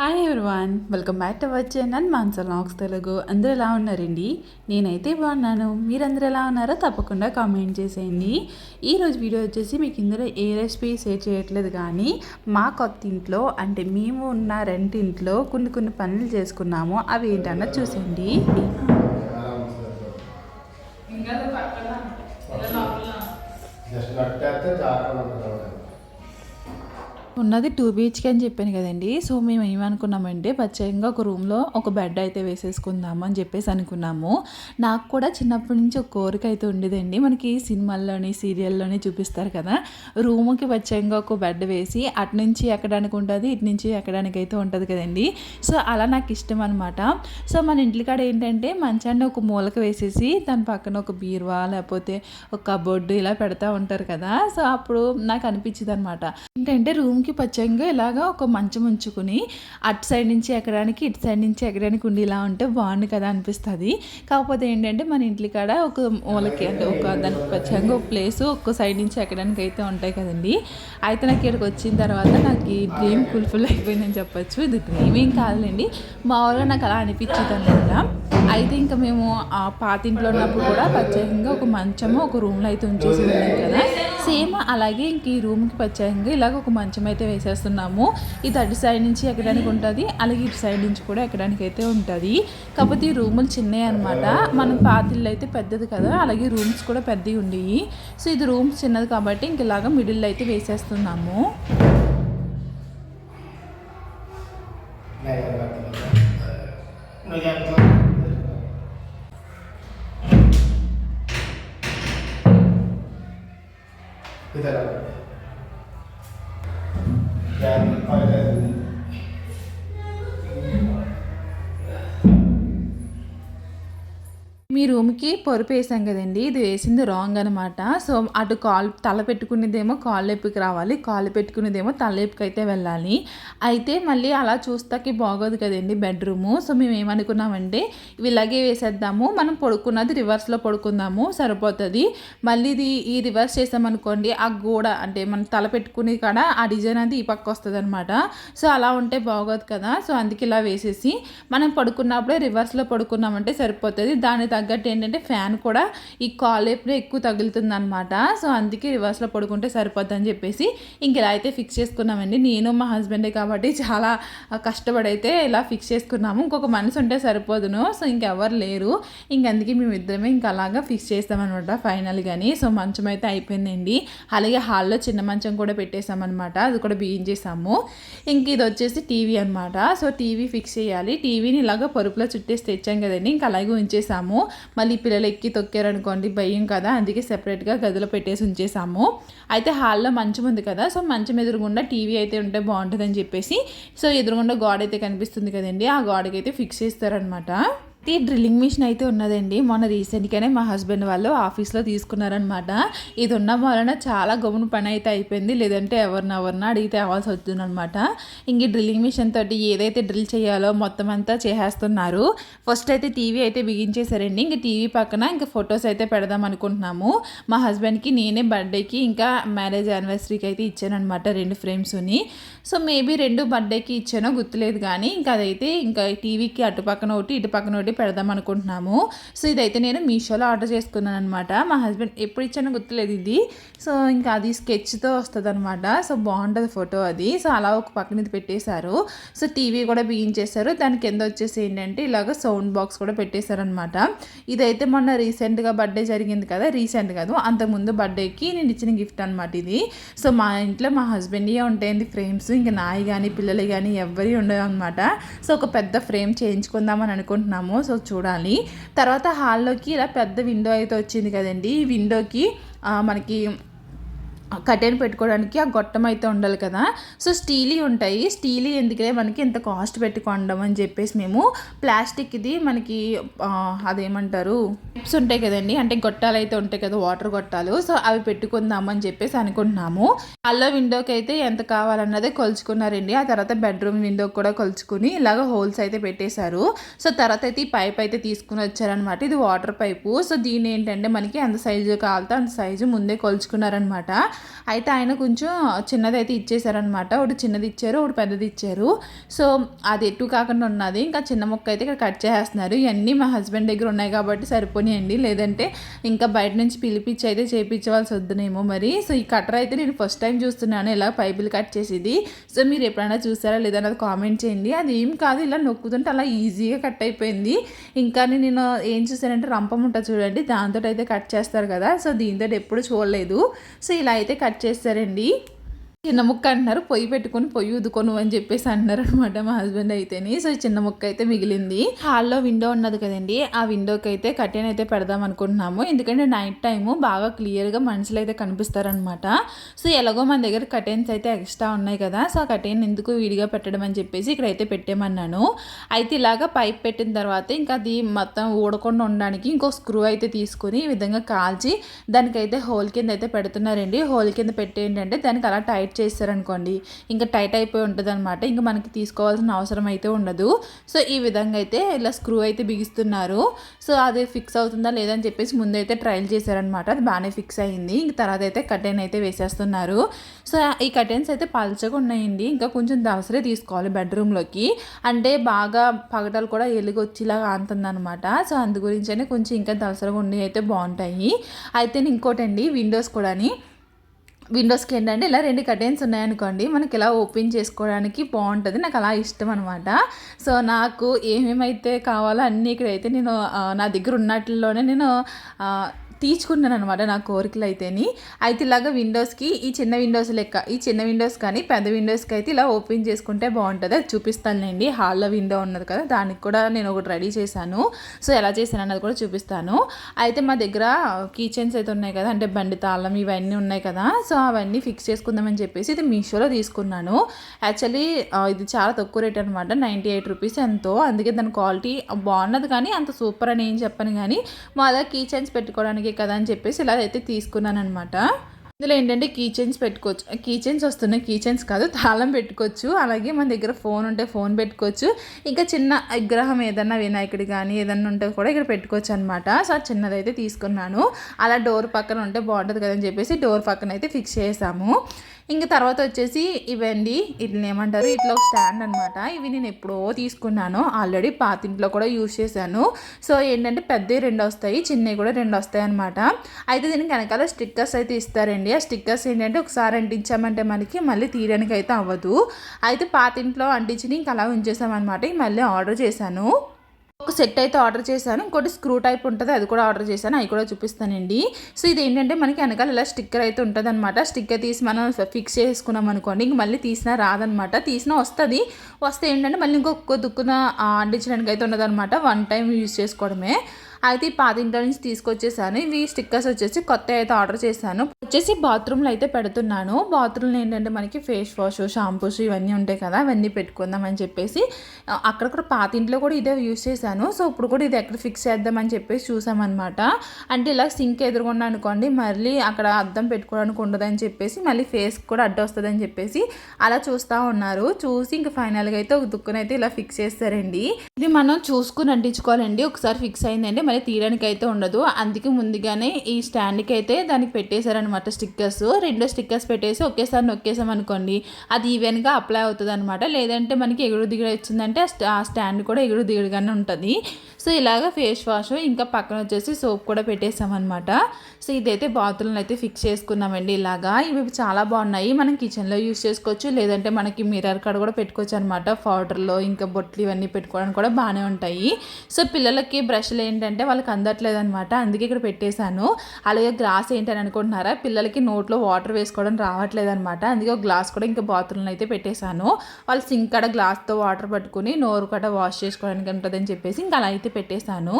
Hi everyone welcome back to our channel మాన్సల్ నాక్స్ తెలుగు అందరూ ఎలా ఉన్నారండి? నేనైతే బాగున్నాను. మీరందరూ ఎలా ఉన్నారో తప్పకుండా కామెంట్ చేసేయండి. ఈరోజు వీడియో వచ్చేసి మీకు ఇందులో ఏ రెసిపీ షేర్ చేయట్లేదు కానీ మా కొత్త ఇంట్లో అంటే మేము ఉన్న రెంట్ ఇంట్లో కొన్ని కొన్ని పనులు చేసుకున్నాము. అవి ఏంటన్నా చూసేయండి. జస్ట్ ఉన్నది టూ బీచ్కి అని చెప్పాను కదండి. సో మేము ఏమనుకున్నామంటే ప్రత్యేకంగా ఒక రూమ్లో ఒక బెడ్ అయితే వేసేసుకుందాము అని చెప్పేసి అనుకున్నాము. నాకు కూడా చిన్నప్పటి నుంచి ఒక కోరిక అయితే ఉండేదండి. మనకి సినిమాల్లోని సీరియల్లోని చూపిస్తారు కదా రూమ్కి ప్రత్యేకంగా ఒక బెడ్ వేసి అటు నుంచి ఎక్కడానికి ఉంటుంది ఇటు నుంచి ఎక్కడానికి అయితే ఉంటుంది కదండి. సో అలా నాకు ఇష్టం అనమాట సో మన ఇంటికాడ ఏంటంటే మంచాన్ని ఒక మూలక వేసేసి దాని పక్కన ఒక బీరువా లేకపోతే ఒక కబోర్డు ఇలా పెడతా ఉంటారు కదా. సో అప్పుడు నాకు అనిపించింది అనమాట ఏంటంటే రూమ్కి పచ్చంగా ఇలాగా ఒక మంచం ఉంచుకుని అటు సైడ్ నుంచి ఎక్కడానికి ఇటు సైడ్ నుంచి ఎక్కడానికి ఉండి ఇలా ఉంటే బాగుంది కదా అనిపిస్తుంది. కాకపోతే ఏంటంటే మన ఇంటి కాడ ఒక మూలకి అంటే ఒక దానికి పచ్చంగా ఒక ప్లేస్ ఒక్క సైడ్ నుంచి ఎక్కడానికి అయితే ఉంటాయి కదండి. అయితే నాకు ఇక్కడికి వచ్చిన తర్వాత నాకు ఈ డ్రీమ్ ఫుల్ఫిల్ అయిపోయిందని చెప్పచ్చు. ఇది డ్రీమ్ ఏం కాదులేండి. మామూలుగా నాకు అలా అనిపించింది అనమాట అయితే ఇంకా మేము ఆ పాత ఇంట్లో ఉన్నప్పుడు కూడా ప్రత్యేకంగా ఒక మంచము ఒక రూమ్లో అయితే ఉంచేసి ఉన్నాం కదా. సేమ్ అలాగే ఇంక ఈ రూమ్కి ప్రత్యేకంగా ఇలాగ ఒక మంచం అయితే వేసేస్తున్నాము. ఇది అటు సైడ్ నుంచి ఎక్కడానికి ఉంటుంది అలాగే ఇటు సైడ్ నుంచి కూడా ఎక్కడానికి అయితే ఉంటుంది. కాకపోతే ఈ రూములు చిన్నవి అనమాట మనం పాతిళ్ళు అయితే పెద్దది కదా అలాగే రూమ్స్ కూడా పెద్దవి ఉండేవి సో ఇది రూమ్స్ చిన్నది కాబట్టి ఇంక ఇలాగ మిడిల్ అయితే వేసేస్తున్నాము. నేను మీ రూమ్కి పరుపు వేసాం కదండి ఇది వేసింది రాంగ్ అనమాట సో అటు కాల్ తల పెట్టుకునేదేమో కాళ్ళు లేపుకి రావాలి కాళ్ళు పెట్టుకునేదేమో తల అయితే వెళ్ళాలి. అయితే మళ్ళీ అలా చూస్తాకి బాగోదు కదండి బెడ్రూము. సో మేము ఏమనుకున్నామంటే ఇవి ఇలాగే వేసేద్దాము మనం పడుకున్నది రివర్స్లో పడుకుందాము సరిపోతుంది. మళ్ళీ ఇది ఈ రివర్స్ చేసామనుకోండి ఆ గోడ అంటే మనం తల పెట్టుకునే కాడ ఆ డిజైన్ అది ఈ పక్క వస్తుంది అనమాట సో అలా ఉంటే బాగోదు కదా. సో అందుకే ఇలా వేసేసి మనం పడుకున్నప్పుడే రివర్స్లో పడుకున్నామంటే సరిపోతుంది. దాని తగ్గట్టు ఏంటంటే ఫ్యాన్ కూడా ఈ కాలేపులో ఎక్కువ తగులుతుంది అనమాట సో అందుకే రివర్స్లో పడుకుంటే సరిపోద్ది అని చెప్పేసి ఇంక ఇలా అయితే ఫిక్స్ చేసుకున్నామండి. నేను మా హస్బెండే కాబట్టి చాలా కష్టపడైతే ఇలా ఫిక్స్ చేసుకున్నాము. ఇంకొక మనసు ఉంటే సరిపోదును. సో ఇంకెవరు లేరు. ఇంక అందుకే మేము ఇద్దరమే ఇంక అలాగా ఫిక్స్ చేస్తామన్నమాట ఫైనల్ కానీ సో మంచం అయితే అయిపోయిందండి. అలాగే హాల్లో చిన్న మంచం కూడా పెట్టేసామన్నమాట. అది కూడా బిగించేసాము. ఇంక ఇది వచ్చేసి టీవీ అనమాట సో టీవీ ఫిక్స్ చేయాలి. టీవీని ఇలాగ పరుపులో చుట్టేసి తెచ్చాం కదండి. ఇంక అలాగే ఉంచేసాము. మళ్ళీ పిల్లలు ఎక్కి తొక్కారనుకోండి భయం కదా అందుకే సెపరేట్గా గదిలో పెట్టేసి ఉంచేసాము అయితే హాల్లో మంచం ఉంది కదా సో మంచం ఎదురుగుండా టీవీ అయితే ఉంటే బాగుంటుందని చెప్పేసి సో ఎదురుగుండా గోడ అయితే కనిపిస్తుంది కదండి ఆ గోడకి అయితే ఫిక్స్ చేస్తారనమాట ఈ డ్రిల్లింగ్ మిషన్ అయితే ఉన్నదండి. మొన్న రీసెంట్గానే మా హస్బెండ్ వాళ్ళు ఆఫీస్లో తీసుకున్నారనమాట ఇది ఉన్న వలన చాలా గమ్మున పని అయితే అయిపోయింది. లేదంటే ఎవరిని ఎవరిన అడిగితే అవ్వాల్సి వస్తుంది అనమాట ఇంక డ్రిల్లింగ్ మిషన్ తోటి ఏదైతే డ్రిల్ చేయాలో మొత్తం అంతా చేసేస్తున్నారు. ఫస్ట్ అయితే టీవీ అయితే బిగించేశారండి. ఇంక టీవీ పక్కన ఇంకా ఫొటోస్ అయితే పెడదాం అనుకుంటున్నాము. మా హస్బెండ్కి నేనే బర్త్డేకి ఇంకా మ్యారేజ్ యానివర్సరీకి అయితే ఇచ్చానమాట రెండు ఫ్రేమ్స్ని. సో మేబీ రెండు బర్త్డేకి ఇచ్చానో గుర్తులేదు కానీ ఇంకా అదైతే ఇంకా టీవీకి అటు పక్కన ఒకటి ఇటు పక్కన ఒకటి పెడదాం అనుకుంటున్నాము. సో ఇదైతే నేను మీషోలో ఆర్డర్ చేసుకున్నాను అనమాట మా హస్బెండ్ ఎప్పుడు ఇచ్చానో గుర్తులేదు ఇది. సో ఇంకా అది స్కెచ్తో వస్తుంది అనమాట సో బాగుంటుంది ఫోటో అది. సో అలా ఒక పక్కన ఇది పెట్టేశారు. సో టీవీ కూడా బిగించేశారు. దాని కింద వచ్చేసి ఏంటంటే ఇలాగ సౌండ్ బాక్స్ కూడా పెట్టేశారనమాట ఇదైతే మొన్న రీసెంట్గా బర్త్డే జరిగింది కదా రీసెంట్ కాదు అంతకుముందు బర్త్డేకి నేను ఇచ్చిన గిఫ్ట్ అనమాట ఇది. సో మా ఇంట్లో మా హస్బెండ్యే ఉంటాయండి ఫ్రేమ్స్. ఇంకా నాయి కానీ పిల్లలు కానీ ఎవ్వరి ఉండవు అనమాట సో ఒక పెద్ద ఫ్రేమ్ చేయించుకుందామని అనుకుంటున్నాము. సో చూడాలి. తర్వాత హాల్లోకి ఇలా పెద్ద విండో అయితే వచ్చింది కదండి. ఈ విండోకి మనకి కటెన్ పెట్టుకోవడానికి ఆ గొట్టం అయితే ఉండాలి కదా. సో స్టీలీ ఉంటాయి. స్టీలీ ఎందుకంటే మనకి ఇంత కాస్ట్ పెట్టి కొండం అని చెప్పేసి మేము ప్లాస్టిక్ ఇది మనకి అదేమంటారు టిప్స్ ఉంటాయి కదండి. అంటే గొట్టాలు అయితే ఉంటాయి కదా వాటర్ గొట్టాలు. సో అవి పెట్టుకుందామని చెప్పేసి అనుకుంటున్నాము. అల్లో విండోకి అయితే ఎంత కావాలన్నదే కొలుచుకున్నారండి. ఆ తర్వాత బెడ్రూమ్ విండోకి కూడా కొలుచుకుని ఇలాగ హోల్స్ అయితే పెట్టేశారు. సో తర్వాత అయితే ఈ పైప్ అయితే తీసుకుని వచ్చారనమాట ఇది వాటర్ పైపు. సో దీని ఏంటంటే మనకి ఎంత సైజు కావాలితే అంత సైజు ముందే కొలుచుకున్నారనమాట అయితే ఆయన కొంచెం చిన్నది అయితే ఇచ్చేసారనమాట ఒకటి చిన్నది ఇచ్చారు ఒకటి పెద్దది ఇచ్చారు. సో అది ఎటు కాకుండా ఉన్నది. ఇంకా చిన్న మొక్క అయితే ఇక్కడ కట్ చేసేస్తున్నారు. ఇవన్నీ మా హస్బెండ్ దగ్గర ఉన్నాయి కాబట్టి సరిపోనియండి. లేదంటే ఇంకా బయట నుంచి పిలిపించి అయితే చేయించవలసి వద్దునేమో మరి. సో ఈ కట్టర్ అయితే నేను ఫస్ట్ టైం చూస్తున్నాను. ఇలా పైపులు కట్ చేసేది. సో మీరు ఎప్పుడైనా చూసారా లేదని అది కామెంట్ చేయండి. అది ఏం కాదు. ఇలా నొక్కుతుంటే అలా ఈజీగా కట్ అయిపోయింది. ఇంకా నేను ఏం చూసానంటే రంపం ఉంటుంది చూడండి. దాంతో అయితే కట్ చేస్తారు కదా. సో దీంతో ఎప్పుడు చూడలేదు. సో ఇలా అయితే కట్ చేస్తారండి. చిన్న ముక్క అంటున్నారు. పొయ్యి పెట్టుకొని పొయ్యి ఉదుకొను అని చెప్పేసి అంటున్నారు అనమాట మా హస్బెండ్ అయితేని. సో చిన్న ముక్క అయితే మిగిలింది. హాల్లో విండో ఉన్నది కదండి. ఆ విండోకి అయితే కట్టెన్ అయితే పెడదాం అనుకుంటున్నాము. ఎందుకంటే నైట్ టైము బాగా క్లియర్గా మనుషులు అయితే కనిపిస్తారనమాట సో ఎలాగో మన దగ్గర కటెన్స్ అయితే ఎక్స్ట్రా ఉన్నాయి కదా. సో ఆ కటెన్ ఎందుకు విడిగా పెట్టడం అని చెప్పేసి ఇక్కడ అయితే పెట్టేమన్నాను. అయితే ఇలాగా పైప్ పెట్టిన తర్వాత ఇంకా అది మొత్తం ఊడకుండా ఉండడానికి ఇంకో స్క్రూ అయితే తీసుకుని ఈ విధంగా కాల్చి దానికైతే హోల్ కింద అయితే పెడుతున్నారండి. హోల్ కింద పెట్టేంటంటే దానికి అలా టైట్ చేస్తారనుకోండి ఇంకా టైట్ అయిపోయి ఉంటుంది అనమాట ఇంకా మనకి తీసుకోవాల్సిన అవసరం అయితే ఉండదు. సో ఈ విధంగా అయితే ఇలా స్క్రూ అయితే బిగిస్తున్నారు. సో అది ఫిక్స్ అవుతుందా లేదా అని చెప్పేసి ముందైతే ట్రయల్ చేశారనమాట అది బాగానే ఫిక్స్ అయ్యింది ఇంక తర్వాత అయితే కటెన్ అయితే వేసేస్తున్నారు. సో ఈ కటెన్స్ అయితే పల్చగా ఉన్నాయండి. ఇంకా కొంచెం దవసరే తీసుకోవాలి బెడ్రూమ్లోకి. అంటే బాగా పగటాలు కూడా ఎలుగు వచ్చేలాగా సో అందు గురించనే కొంచెం ఇంకా దవసరగా ఉండి అయితే బాగుంటాయి. అయితే ఇంకోటండి విండోస్ కూడాని. విండోస్కి ఏంటంటే ఇలా రెండు కర్టెన్స్ ఉన్నాయనుకోండి మనకి ఇలా ఓపెన్ చేసుకోవడానికి బాగుంటుంది. నాకు అలా ఇష్టం అనమాట సో నాకు ఏమేమైతే కావాలో అన్నీ ఇక్కడైతే నేను నా దగ్గర ఉన్నట్లోనే నేను తీర్చుకున్నాను అనమాట నా కోరికలు అయితేని అయితే ఇలాగ విండోస్కి ఈ చిన్న విండోస్ లెక్క ఈ చిన్న విండోస్ కానీ పెద్ద విండోస్కి అయితే ఇలా ఓపెన్ చేసుకుంటే బాగుంటుంది. అది చూపిస్తానులేండి. హాల్లో విండో ఉన్నది కదా దానికి కూడా నేను ఒకటి రెడీ చేశాను. సో ఎలా చేశాను అన్నది కూడా చూపిస్తాను. అయితే మా దగ్గర కీచెన్స్ అయితే ఉన్నాయి కదా అంటే బండి తాళం ఇవన్నీ ఉన్నాయి కదా సో అవన్నీ ఫిక్స్ చేసుకుందామని చెప్పేసి ఇది మీషోలో తీసుకున్నాను. యాక్చువల్లీ ఇది చాలా తక్కువ రేట్ అనమాట నైంటీ ఎయిట్ రూపీస్ ఎంతో. అందుకే దాని క్వాలిటీ బాగున్నది కానీ అంత సూపర్ అని ఏం చెప్పను కానీ మా దగ్గర కీచెన్స్ పెట్టుకోవడానికి పెట్టుకోవడానికి కదా అని చెప్పేసి ఇలా అయితే తీసుకున్నాను అనమాట ఇందులో ఏంటంటే కీచెన్స్ పెట్టుకోవచ్చు. కీచెన్స్ వస్తున్నాయి కీచెన్స్ కాదు తాళం పెట్టుకోవచ్చు. అలాగే మన దగ్గర ఫోన్ ఉంటే ఫోన్ పెట్టుకోవచ్చు. ఇంకా చిన్న విగ్రహం ఏదన్నా వినాయకుడి కానీ ఏదన్నా ఉంటే కూడా ఇక్కడ పెట్టుకోవచ్చు అనమాట సో చిన్నదైతే తీసుకున్నాను. అలా డోర్ పక్కన ఉంటే బాగుంటుంది కదని చెప్పేసి డోర్ పక్కన అయితే ఫిక్స్ చేసాము. ఇంక తర్వాత వచ్చేసి ఇవండి ఇట్లా ఏమంటారు? ఇట్లా ఒక స్టాండ్ అనమాట ఇవి నేను ఎప్పుడో తీసుకున్నాను. ఆల్రెడీ పాతింట్లో కూడా యూజ్ చేశాను. సో ఏంటంటే పెద్దవి రెండు వస్తాయి చిన్నవి కూడా రెండు వస్తాయి అనమాట అయితే దీనికి వెనకాల స్టిక్కర్స్ అయితే ఇస్తారండి. ఆ స్టిక్కర్స్ ఏంటంటే ఒకసారి అంటించామంటే మనకి మళ్ళీ తీయడానికి అయితే అవ్వదు. అయితే పాతింట్లో అంటించి ఇంకా అలా ఉంచేసామన్నమాట. మళ్ళీ ఆర్డర్ చేశాను. ఒక సెట్ అయితే ఆర్డర్ చేశాను. ఇంకోటి స్క్రూ టైప్ ఉంటుంది అది కూడా ఆర్డర్ చేశాను. అవి కూడా చూపిస్తానండి. సో ఇది ఏంటంటే మనకి వెనకాల ఇలా స్టిక్కర్ అయితే ఉంటుంది అనమాట స్టిక్కర్ తీసి మనం ఫిక్స్ చేసుకున్నాం అనుకోండి ఇంక మళ్ళీ తీసినా రాదనమాట తీసినా వస్తుంది. వస్తే ఏంటంటే మళ్ళీ ఇంకొక దుక్కున అంటించడానికి అయితే ఉండదనమాట వన్ టైం యూజ్ చేసుకోవడమే. అయితే ఈ పాతింట్లో నుంచి తీసుకొచ్చేసాను. ఇవి స్టిక్కర్స్ వచ్చేసి కొత్త అయితే ఆర్డర్ చేశాను. వచ్చేసి బాత్రూమ్లో అయితే పెడుతున్నాను. బాత్రూమ్లో ఏంటంటే మనకి ఫేస్ వాష్ షాంపూస్ ఇవన్నీ ఉంటాయి కదా అవన్నీ పెట్టుకుందాం అని చెప్పేసి అక్కడక్కడ పాత ఇంట్లో పాతింట్లో కూడా ఇదే యూస్ చేశాను. సో ఇప్పుడు కూడా ఇది ఎక్కడ ఫిక్స్ చేద్దామని చెప్పేసి చూసామన్నమాట. అంటే ఇలా సింక్ ఎదురుగుండా అనుకోండి మళ్ళీ అక్కడ అద్దం పెట్టుకోవడానికి ఉండదని చెప్పేసి మళ్ళీ ఫేస్ కూడా అడ్డు వస్తుందని చెప్పేసి అలా చూస్తూ ఉన్నారు. చూసి ఇంకా ఫైనల్గా అయితే ఒక దుక్కునైతే ఇలా ఫిక్స్ చేస్తారండి. ఇది మనం చూసుకుని అంటించుకోవాలండి. ఒకసారి ఫిక్స్ అయిందంటే మళ్ళీ తీయడానికి అయితే ఉండదు. అందుకే ముందుగానే ఈ స్టాండ్కి అయితే దానికి పెట్టేశారనమాట స్టిక్కర్స్. రెండు స్టిక్కర్స్ పెట్టేసి ఒకేసారి నొక్కేసాం అనుకోండి అది ఈవెన్గా అప్లై అవుతుంది అనమాట లేదంటే మనకి ఎగుడు దిగుడు వచ్చిందంటే ఆ స్టాండ్ కూడా ఎగుడు దిగుడుగానే ఉంటుంది. సో ఇలాగ ఫేస్ వాష్ ఇంకా పక్కన వచ్చేసి సోప్ కూడా పెట్టేసామన్నమాట సో ఇదైతే బాత్రూమ్లో అయితే ఫిక్స్ చేసుకున్నామండి ఇలాగా. ఇవి చాలా బాగున్నాయి. మనం కిచెన్లో యూస్ చేసుకోవచ్చు. లేదంటే మనకి మిర్రర్ కాడ కూడా పెట్టుకోవచ్చు అనమాట పౌడర్లో ఇంకా బొట్లు ఇవన్నీ పెట్టుకోవడానికి కూడా బాగానే ఉంటాయి. సో పిల్లలకి బ్రష్లు ఏంటంటే వాళ్ళకి అందట్లేదు అనమాట అందుకే ఇక్కడ పెట్టేశాను. అలాగే గ్రాస్ ఏంటని అనుకుంటున్నారా? పిల్లలకి నోట్లో వాటర్ వేసుకోవడం రావట్లేదు అనమాట అందుకే ఒక గ్లాస్ కూడా ఇంకా బాత్రూంలో అయితే పెట్టేశాను. వాళ్ళు సింక్ కడ గ్లాస్తో వాటర్ పట్టుకుని నోరు కట వాష్ చేసుకోవడానికి ఉంటుందని చెప్పేసి ఇంకా అలా అయితే పెట్టేశాను.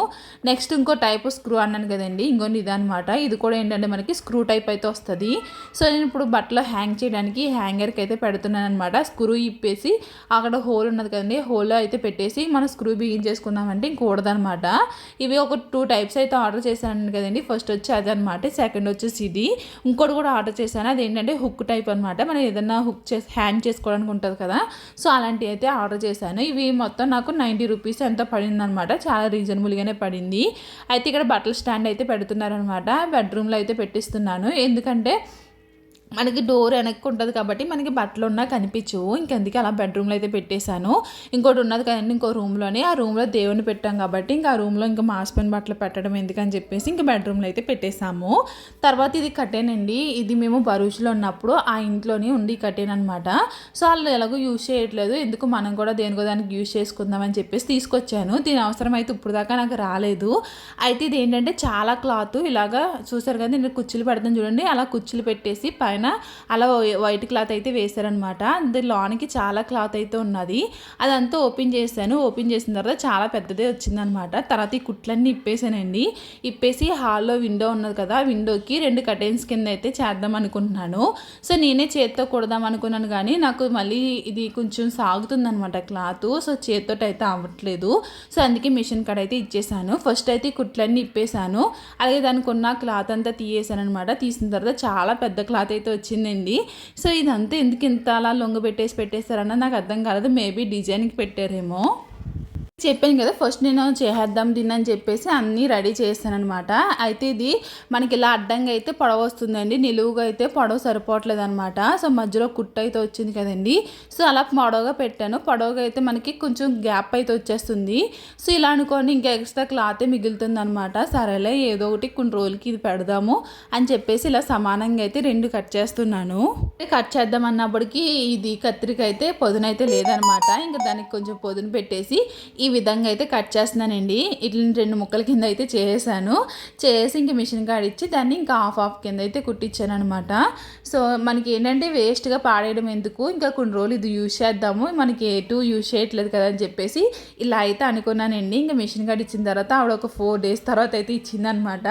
నెక్స్ట్ ఇంకో టైప్ స్క్రూ అన్నాను కదండి ఇంకో ఇదనమాట ఇది కూడా ఏంటంటే మనకి స్క్రూ టైప్ అయితే వస్తుంది. సో నేను ఇప్పుడు బట్టలు హ్యాంగ్ చేయడానికి హ్యాంగర్కి అయితే పెడుతున్నాను అనమాట స్క్రూ ఇప్పేసి అక్కడ హోల్ ఉన్నది కదండి హోల్లో అయితే పెట్టేసి మనం స్క్రూ బిగించేసుకుందామంటే ఇంకూడదనమాట ఇవి ఒక టూ టైప్స్ అయితే ఆర్డర్ చేశాను కదండి. ఫస్ట్ వచ్చి అదనమాట సెకండ్ వచ్చేసి ఇది. ఇంకోటి కూడా ఆర్డర్ చేశాను. అదేంటంటే హుక్ టైప్ అనమాట మనం ఏదైనా హుక్ చేసి హ్యాంగ్ చేసుకోవడానికి ఉంటుంది కదా. సో అలాంటివి అయితే ఆర్డర్ చేశాను. ఇవి మొత్తం నాకు నైంటీ రూపీస్ ఎంత పడిందనమాట చాలా రీజనబుల్గానే పడింది. అయితే ఇక్కడ బట్టల స్టాండ్ అయితే పెడుతున్నారనమాట బెడ్రూమ్లో అయితే పెట్టిస్తున్నాను. ఎందుకంటే మనకి డోర్ వెనక్కి ఉంటుంది కాబట్టి మనకి బట్టలు ఉన్నా కనిపించవు. ఇంకెందుకు అలా బెడ్రూమ్లో అయితే పెట్టేశాను. ఇంకోటి ఉన్నది కదండి ఇంకో రూమ్లోనే ఆ రూమ్లో దేవుని పెట్టాం కాబట్టి ఇంకా ఆ రూమ్లో ఇంకా మాసిపోయిన బట్టలు పెట్టడం ఎందుకని చెప్పేసి ఇంకా బెడ్రూమ్లో అయితే పెట్టేశాము. తర్వాత ఇది కట్టేనండి ఇది మేము భరూచ్లో ఉన్నప్పుడు ఆ ఇంట్లోనే ఉండి కట్టేన్ అనమాట సో వాళ్ళు ఎలాగో యూజ్ చేయట్లేదు. ఎందుకు మనం కూడా దేనికో దానికి యూజ్ చేసుకుందామని చెప్పేసి తీసుకొచ్చాను. దీని అవసరం అయితే ఇప్పుడు దాకా నాకు రాలేదు. అయితే ఇది ఏంటంటే చాలా క్లాత్ ఇలాగా చూసారు కదా నేను కుర్చీలు పెడతాను చూడండి. అలా కుర్చీలు పెట్టేసి పైన అలా వైట్ క్లాత్ అయితే వేశారనమాట అది లోనికి చాలా క్లాత్ అయితే ఉన్నది. అదంతా ఓపెన్ చేశాను. ఓపెన్ చేసిన తర్వాత చాలా పెద్దదే వచ్చిందనమాట తర్వాత ఈ కుట్లన్నీ ఇప్పేసానండి ఇప్పేసి హాల్లో విండో ఉన్నది కదా విండోకి రెండు కర్టెన్స్ కింద అయితే చేద్దాం అనుకుంటున్నాను. సో నేనే చేత్తో కుడదాం అనుకున్నాను కానీ నాకు మళ్ళీ ఇది కొంచెం సాగుతుందనమాట క్లాత్ సో చేత్తో అయితే అవ్వట్లేదు. సో అందుకే మిషన్ కాడ అయితే ఇచ్చేసాను ఫస్ట్ అయితే కుట్లన్నీ ఇప్పేసాను అలాగే దానికి ఉన్న క్లాత్ అంతా తీయేసాను అనమాట తీసిన తర్వాత చాలా పెద్ద క్లాత్ అయితే వచ్చిందండి సో ఇదంతా ఎందుకు ఇంత అలా లొంగ పెట్టేసి పెట్టేస్తారన్న నాకు అర్థం కాలేదు. మేబీ డిజైన్కి పెట్టారేమో. చెప్పాను కదా ఫస్ట్ నేను చేసేద్దాం దీన్ని అని చెప్పేసి అన్నీ రెడీ చేస్తాను అనమాట అయితే ఇది మనకి ఇలా అడ్డంగా అయితే పొడవ వస్తుందండి నిలువుగా అయితే పొడవ సరిపోవట్లేదు అనమాట సో మధ్యలో కుట్టు అయితే వచ్చింది కదండి. సో అలా పొడవుగా పెట్టాను. పొడవగా అయితే మనకి కొంచెం గ్యాప్ అయితే వచ్చేస్తుంది. సో ఇలా అనుకోండి ఇంకా ఎక్స్ట్రా క్లాతే మిగులుతుంది అనమాట సరేలే ఏదో ఒకటి కొన్ని రోజులకి ఇది పెడదాము అని చెప్పేసి ఇలా సమానంగా అయితే రెండు కట్ చేస్తున్నాను. కట్ చేద్దాం అన్నప్పటికీ ఇది కత్తిరిక అయితే పొదునైతే లేదనమాట ఇంకా దానికి కొంచెం పొదును పెట్టేసి ఈ విధంగా అయితే కట్ చేస్తున్నానండి. ఇట్లా రెండు ముక్కల కింద అయితే చేసాను చేసి ఇంక మిషన్ కాడ ఇచ్చి దాన్ని ఇంకా హాఫ్ హాఫ్ కింద అయితే కుట్టించాను అనమాట సో మనకి ఏంటంటే వేస్ట్గా పాడేయడం ఎందుకు? ఇంకా కొన్ని రోజులు ఇది యూజ్ చేద్దాము. మనకి ఎటు యూజ్ చేయట్లేదు కదా అని చెప్పేసి ఇలా అయితే అనుకున్నానండి. ఇంకా మిషన్ కాడ ఇచ్చిన తర్వాత ఆవిడ ఒక ఫోర్ డేస్ తర్వాత అయితే ఇచ్చిందనమాట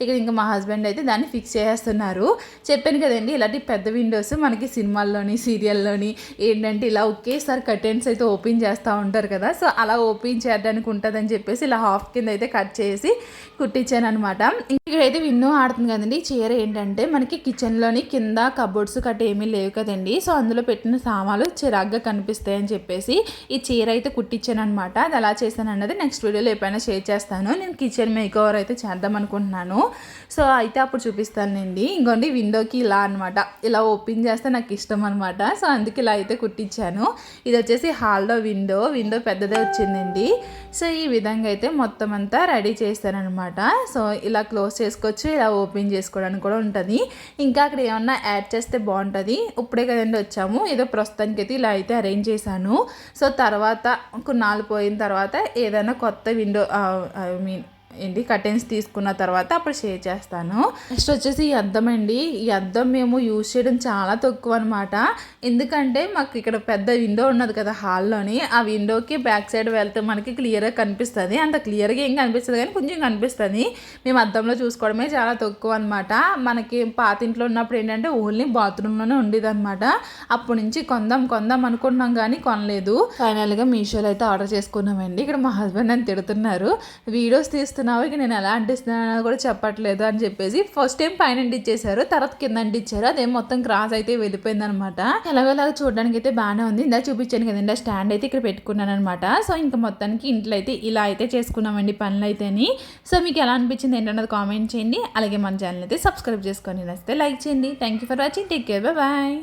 ఇక్కడ ఇంకా మా హస్బెండ్ అయితే దాన్ని ఫిక్స్ చేసేస్తున్నారు. చెప్పాను కదండి ఇలాంటి పెద్ద విండోస్ మనకి సినిమాల్లోని సీరియల్లోని ఏంటంటే ఇలా ఒకేసారి కర్టెన్స్ అయితే ఓపెన్ చేస్తూ ఉంటారు కదా. సో అలా ఓపెన్ చేయడానికి ఉంటుందని చెప్పేసి ఇలా హాఫ్ కింద అయితే కట్ చేసి కుట్టించాను అనమాట ఇక్కడైతే విన్నో ఆడుతుంది కదండి. చీర ఏంటంటే మనకి కిచెన్లోని కింద కబోర్డ్స్ కట్ ఏమీ లేవు కదండి. సో అందులో పెట్టిన సామాన్లు చిరాగ్గా కనిపిస్తాయి అని చెప్పేసి ఈ చీర అయితే కుట్టించాను అనమాట అది ఎలా చేశాను అన్నది నెక్స్ట్ వీడియోలో ఎప్పుడైనా షేర్ చేస్తాను. నేను కిచెన్ మేక్ ఓవర్ అయితే చేద్దాం అనుకుంటున్నాను. సో అయితే అప్పుడు చూపిస్తానండి ఇంకోండి విండోకి ఇలా అనమాట ఇలా ఓపెన్ చేస్తే నాకు ఇష్టం అనమాట సో అందుకే ఇలా అయితే కుట్టించాను. ఇది వచ్చేసి హాల్లో విండో. విండో పెద్దదే వచ్చిందండి సో ఈ విధంగా అయితే మొత్తం అంతా రెడీ చేస్తారనమాట సో ఇలా క్లోజ్ చేసుకోవచ్చు ఇలా ఓపెన్ చేసుకోవడానికి కూడా ఉంటుంది. ఇంకా అక్కడ ఏమన్నా యాడ్ చేస్తే బాగుంటుంది. ఇప్పుడే కదండి వచ్చాము. ఏదో ప్రస్తుతానికి అయితే ఇలా అయితే అరేంజ్ చేశాను. సో తర్వాత కొన్నాళ్ళు పోయిన తర్వాత ఏదైనా కొత్త విండో ఐ మీన్ ఏంటి కర్టెన్స్ తీసుకున్న తర్వాత అప్పుడు షేర్ చేస్తాను. నెక్స్ట్ వచ్చేసి ఈ అద్దం అండి. ఈ అద్దం మేము యూజ్ చేయడం చాలా తక్కువ అనమాట ఎందుకంటే మాకు ఇక్కడ పెద్ద విండో ఉన్నది కదా హాల్లోని ఆ విండోకి బ్యాక్ సైడ్ వెళ్తే మనకి క్లియర్గా కనిపిస్తుంది. అంత క్లియర్గా ఏం కనిపిస్తుంది కానీ కొంచెం కనిపిస్తుంది. మేము అద్దంలో చూసుకోవడమే చాలా తక్కువ అనమాట మనకి పాత ఇంట్లో ఉన్నప్పుడు ఏంటంటే ఓన్లీ బాత్రూంలోనే ఉండేది అనమాట అప్పటి నుంచి కొందాం కొందాం అనుకున్నాం కానీ కొనలేదు. ఫైనల్గా మీషోలో అయితే ఆర్డర్ చేసుకున్నామండి. ఇక్కడ మా హస్బెండ్ అని తిడుతున్నారు. వీడియోస్ అంటిస్తున్నావు ఇక నేను ఎలా అంటిస్తున్నానో కూడా చెప్పట్లేదు అని చెప్పేసి ఫస్ట్ టైం పైన అంటించేశారు తర్వాత కింద అంటించారు అదే మొత్తం క్రాస్ అయితే వెళ్ళిపోయింది అనమాట ఎలాగోలాగా చూడడానికి అయితే బాగానే ఉంది. ఇందా చూపించాను కదండి ఆ స్టాండ్ అయితే ఇక్కడ పెట్టుకున్నాను అనమాట సో ఇంకా మొత్తానికి ఇంట్లో అయితే ఇలా అయితే చేసుకున్నామండి పనులు అయితేని సో మీకు ఎలా అనిపించింది ఏంటన్నది కామెంట్ చేయండి. అలాగే మన ఛానల్ అయితే సబ్స్క్రైబ్ చేసుకొని నచ్చితే లైక్ చేయండి. Thank you for watching take care bye